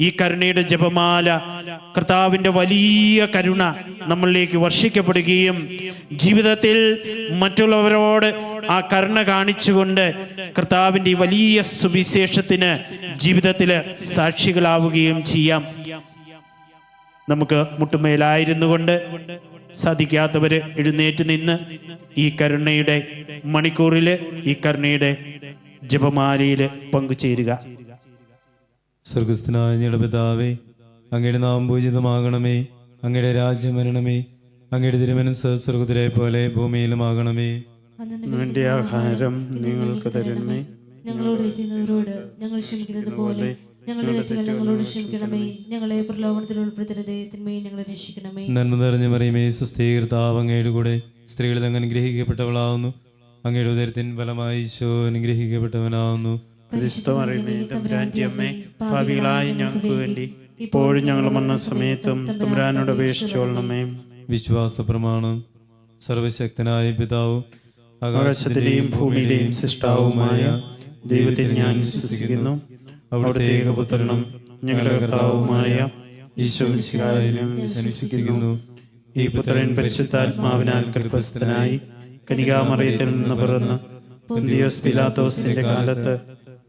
ഈ കരുണയുടെ ജപമാല കർത്താവിന്റെ വലിയ കരുണ നമ്മളിലേക്ക് വർഷിക്കപ്പെടുകയും ജീവിതത്തിൽ മറ്റുള്ളവരോട് ആ കരുണ കാണിച്ചുകൊണ്ട് കർത്താവിന്റെ ഈ വലിയ സുവിശേഷത്തിന് ജീവിതത്തിൽ സാക്ഷികളാവുകയും ചെയ്യാം. നമുക്ക് മുട്ടുമേലായിരുന്നു കൊണ്ട് സാധിക്കാത്തവര് എഴുന്നേറ്റ് നിന്ന് ഈ കരുണയുടെ മണിക്കൂറിൽ ഈ കരുണയുടെ ജപമാലയിൽ പങ്കുചേരുക. സ്വർഗസ്ഥനായ ഞങ്ങളുടെ പിതാവേ അങ്ങയുടെ നാം പൂജിതമാകണമേ അങ്ങയുടെ രാജ്യം വരണമേ അങ്ങയുടെ തിരുമനസ് സ്വർഗത്തിലെ പോലെ ഭൂമിയിലുമാകണമേ. വേണ്ട ആഹാരം നിങ്ങൾക്ക് തരണമേ. ഞങ്ങളോട് ചെയ്യുന്നവരോട് ഞങ്ങൾ ക്ഷമിക്കുന്നത് പോലെ ഞങ്ങളുടെ തെറ്റുകൾ ഞങ്ങളോട് ക്ഷമിക്കണമേ. ഞങ്ങളെ പ്രലോഭനത്തിൽ ഉൾപ്പെടുത്തരുതേ. തിന്മയെ ഞങ്ങളെ രക്ഷിക്കണമേ. നന്മ നിറഞ്ഞ മറിയമേ സുസ്ഥീകൃതാവ് അങ്ങയുടെ കൂടെ സ്ത്രീകളിൽ അങ്ങ് അനുഗ്രഹിക്കപ്പെട്ടവളാവുന്നു. അങ്ങയുടെ ഉദരത്തിൻ ഫലമായി ഈശോ അനുഗ്രഹിക്കപ്പെട്ടവനാവുന്നു. ക്രിസ്തുമറിയമേ തമ്പുരാന്റെ അമ്മേ ഭാവികളായ ഞങ്ങൾക്ക് വേണ്ടി ഇപ്പോഴും ഞങ്ങൾ വന്ന സമയത്തും തമ്പുരാനോട് അപേക്ഷിച്ചോളണമേ വിശ്വാസ പ്രമാണം സർവശക്തനായ പിതാവ് ആകാശത്തിലെയും ഭൂമിയിലെയും സൃഷ്ടാവുമായ ദൈവത്തിൽ ഞാൻ വിശ്വസിക്കുന്നു. അവിടുത്തെ ഏകപുത്രനും ഞങ്ങളുടെ കർത്താവുമായ വിശ്വസിക്കുന്നു. ഈ പുത്രൻ പരിശുദ്ധാത്മാവിനാൽ കൽപ്പസ്ഥനായി കനികാമറിയത്തിൽ നിന്ന് പിറന്ന് പൊന്തിയോസ് പിലാത്തോസിന്റെ കാലത്ത്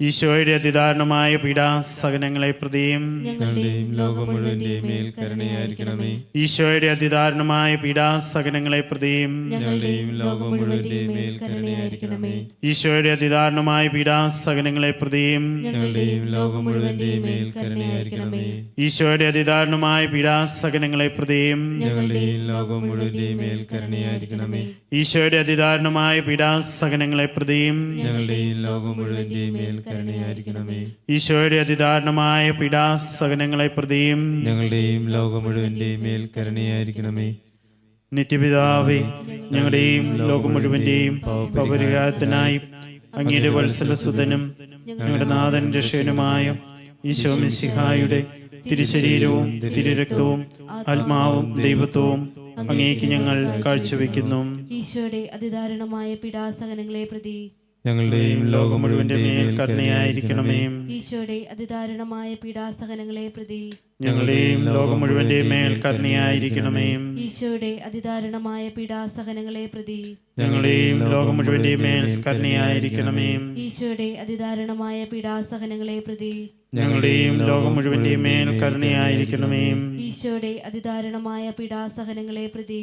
ഈശോയുടെ അതിദാരണമായ പീഡാസകനങ്ങളെ പ്രതിയും ഈശോയുടെ അതിദാരണമായ പീഡാസകനങ്ങളെ പ്രതിയും ഈശോയുടെ അതിദാരണമായ പീഡാസകനങ്ങളെ പ്രതിയും ഈശോയുടെ അതിദാരണമായ പീഡാസകനങ്ങളെ പ്രതിയും ഈശോയുടെ അതിദാരണമായ പീഡാസകനങ്ങളെ പ്രതിയും ലോകം മുഴുവന്റെയും മേൽ കരുണയായിരിക്കണമേ. ഈശോയുടെ അതിദാരുണമായ പീഡാസകനങ്ങളെ പ്രതിയും ഞങ്ങളുടെയും ലോകം മുഴുവന്റെയും മേൽ കരുണയായിരിക്കണമേ. നിത്യപിതാവേ ഞങ്ങളുടെയും ലോകം മുഴുവന്റെയും പൗപരിഹാരത്തിനായി അങ്ങയുടെ വത്സലസുതനും ഞങ്ങളുടെ നാഥൻ രക്ഷകനുമായ ഈശോ മിശിഹായുടെ തിരുശരീരവും തിരുരക്തവും ആത്മാവും ദൈവത്വവും അങ്ങേക്ക് ഞങ്ങൾ കാഴ്ചവെക്കുന്നു. ഈശോയുടെ അതിദാരുണമായ പീഡാസകനങ്ങളെ പ്രതി ഞങ്ങളുടെയും ലോകം മുഴുവന്റെ മേൽ കരുണയായിരിക്കണമേ. ഈശോയുടെ അതിദാരുണമായ പീഡാസഹനങ്ങളെ പ്രതി ഞങ്ങളുടെയും ലോകം മുഴുവന്റെ മേൽ കരുണയായിരിക്കണമേ. ഈശോയുടെ അതിദാരുണമായ പീഡാസഹനങ്ങളെ പ്രതി ഞങ്ങളുടെയും ലോകം മുഴുവന്റെ മേൽ കരുണയായിരിക്കണമേ. ഈശോയുടെ അതിദാരുണമായ പീഡാസഹനങ്ങളെ പ്രതി ഞങ്ങളുടെയും ലോകം മുഴുവന്റെ മേൽ കരുണയായിരിക്കണമേ. ഈശോയുടെ അതിദാരുണമായ പീഡാസഹനങ്ങളെ പ്രതി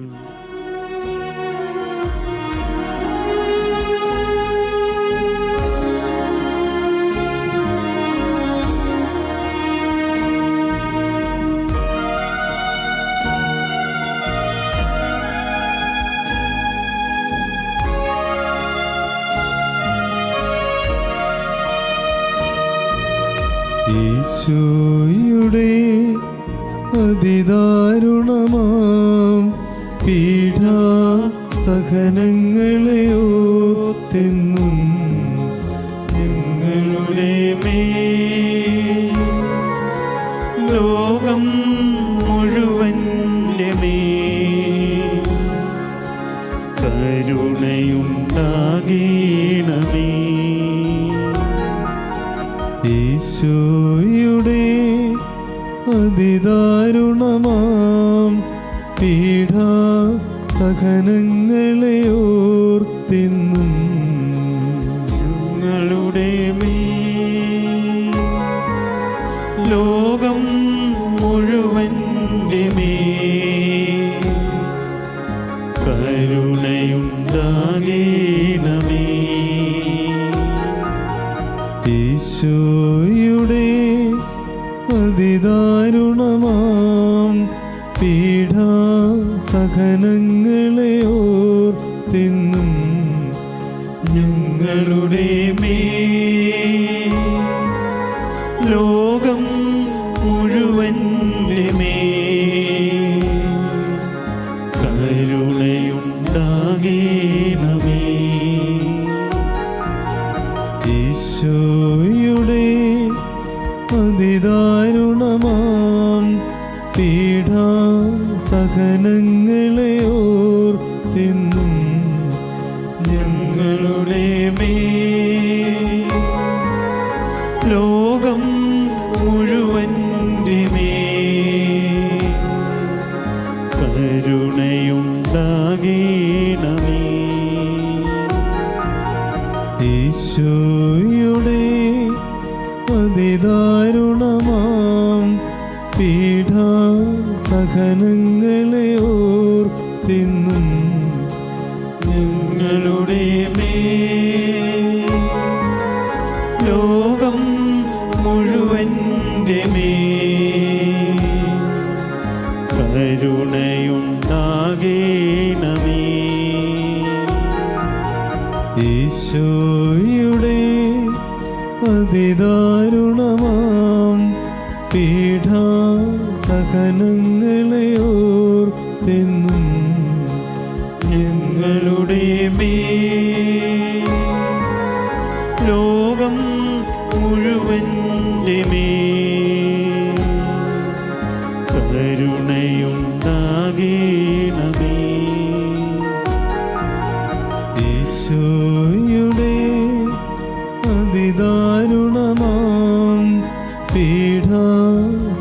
അതിദാരുണമാം. പീഠാ സഹനങ്ങളെ ഓർത്തെന്നും ഞങ്ങളുടെ മേ ലോകം മുഴുവന്റെ മേൽ കരുണയുണ്ടാകേണമേ. ഈശോയുടെ അതിദാരുണമാം പീഠാ സഹനങ്ങളെ ഓർത്തെന്നും ലോകം മുഴുവന്റെ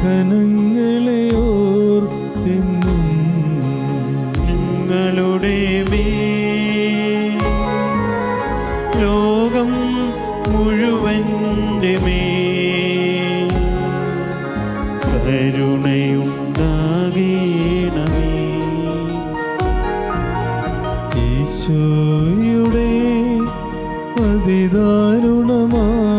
സഹനങ്ങളെ ഓർത്തെന്നും നിങ്ങളുടെ മേൽ. ലോകം മുഴുവന്റെ മേൽ. കരുണയുണ്ടാകണമേ. ഈശോയുടെ അതിദാരുണമാം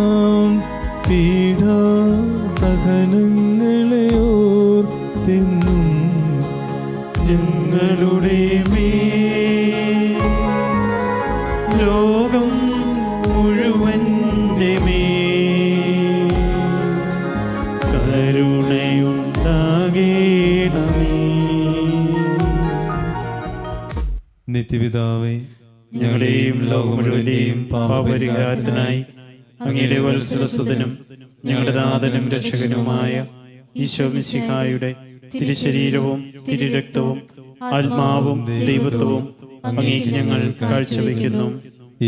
നിത്യപിതാവേ ഞങ്ങളുടെയും ലോകം മുഴുവന്റെയും പാപപരിഹാരത്തിനായി അങ്ങയുടെ വത്സരസ്വതനും ഞങ്ങളുടെ നാഥനും രക്ഷകനുമായ ഈശോ മിശിഹായുടെ തിരുശരീരവും തിരുരക്തവും ആത്മാവും ദൈവത്വവും അങ്ങേക്ക് ഞങ്ങൾ കാഴ്ചവെക്കുന്നു.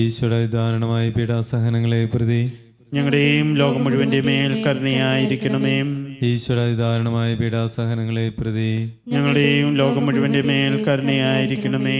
ഈശ്വര ധാരണമായ പീഡാസഹനങ്ങളെ പ്രതി ഞങ്ങളുടെയും ലോകം മുഴുവന്റെ മേൽ കരുണയായിരിക്കണമേ. ഈശ്വര ധാരണമായ പീഡാസഹനങ്ങളെ പ്രതി ഞങ്ങളുടെയും ലോകം മുഴുവന്റെ മേൽ കരുണയായിരിക്കണമേ.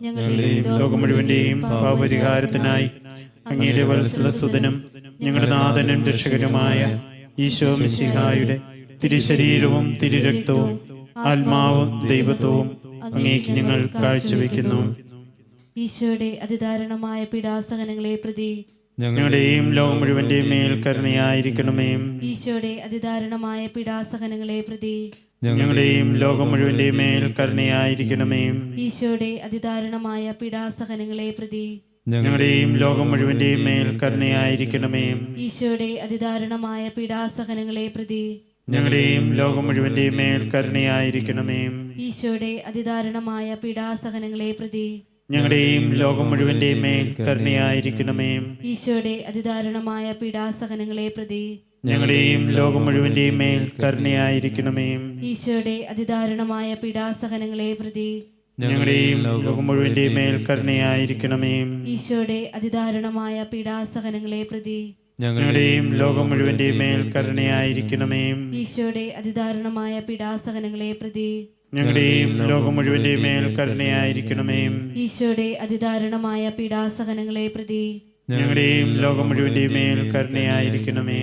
ഞങ്ങളുടെയും ലോകം മുഴുവന്റെയും പാപപരിഹാരത്തിനായി അങ്ങയുടെ വത്സലസുതനും ഞങ്ങളുടെ നാഥനും രക്ഷകരുമായ ഈശോ മിശിഹായുടെ തിരുശരീരവും തിരുരക്തവും ആത്മാവും ദൈവത്വവും അങ്ങേക്ക് ഞങ്ങൾ കാഴ്ചവെക്കുന്നു. ഈശോയുടെ അതിദാരുണമായ പീഡാസഹനങ്ങളെ പ്രതി ഞങ്ങളുടെയും ലോകം മുഴുവന്റെയും മേൽ കരുണയായിരിക്കണമേ ഈശോയുടെ അതിദാരുണമായ പീഡാസഹനങ്ങളെ പ്രതി ഞങ്ങളുടെയും ലോകം മുഴുവന്റെയും മേൽ കരുണയായിരിക്കണമേ. ഈശോയുടെ അതിദാരുണമായ പീഡാസഹനങ്ങളെ പ്രതി ഞങ്ങളുടെയും ലോകം മുഴുവന്റെയും മേൽ കരുണയായിരിക്കണമേ. ഈശോയുടെ അതിദാരുണമായ പീഡാസഹനങ്ങളെ പ്രതി ഞങ്ങളുടെയും ലോകം മുഴുവന്റെയും മേൽ കരുണയായിരിക്കണമേ. ഈശോയുടെ അതിദാരുണമായ പീഡാസഹനങ്ങളെ പ്രതി ഞങ്ങളുടെയും ലോകം മുഴുവന്റെയും മേൽ കരുണയായിരിക്കണമേ. ഈശോയുടെ അതിദാരുണമായ പീഡാസഹനങ്ങളെ പ്രതി ഞങ്ങളുടെയും ലോകം മുഴുവന്റെയും മേൽ കരുണയായിരിക്കണമേ. ഈശോയുടെ അതിദാരുണമായ പീഡാസഹനങ്ങളെ പ്രതി ഞങ്ങളെയും ലോകം മുഴുവന്റെയും മേൽ കരുണയായിരിക്കണമേ. ഈശോയുടെ അതിദാരുണമായ പീഡാസഹനങ്ങളെ പ്രതി ഞങ്ങളുടെയും ലോകം മുഴുവന്റെയും മേൽ കരുണയായിരിക്കണമേ. ഈശോയുടെ അതിദാരുണമായ പീഡാസഹനങ്ങളെ പ്രതി ഞങ്ങളുടെയും ലോകം മുഴുവന്റെയും മേൽ കരുണയായിരിക്കണമേ. ഈശോയുടെ അതിദാരുണമായ പീഡാസഹനങ്ങളെ പ്രതി ഞങ്ങളുടെയും ലോകം മുഴുവന്റെയും മേൽ കരുണയായിരിക്കണമേ.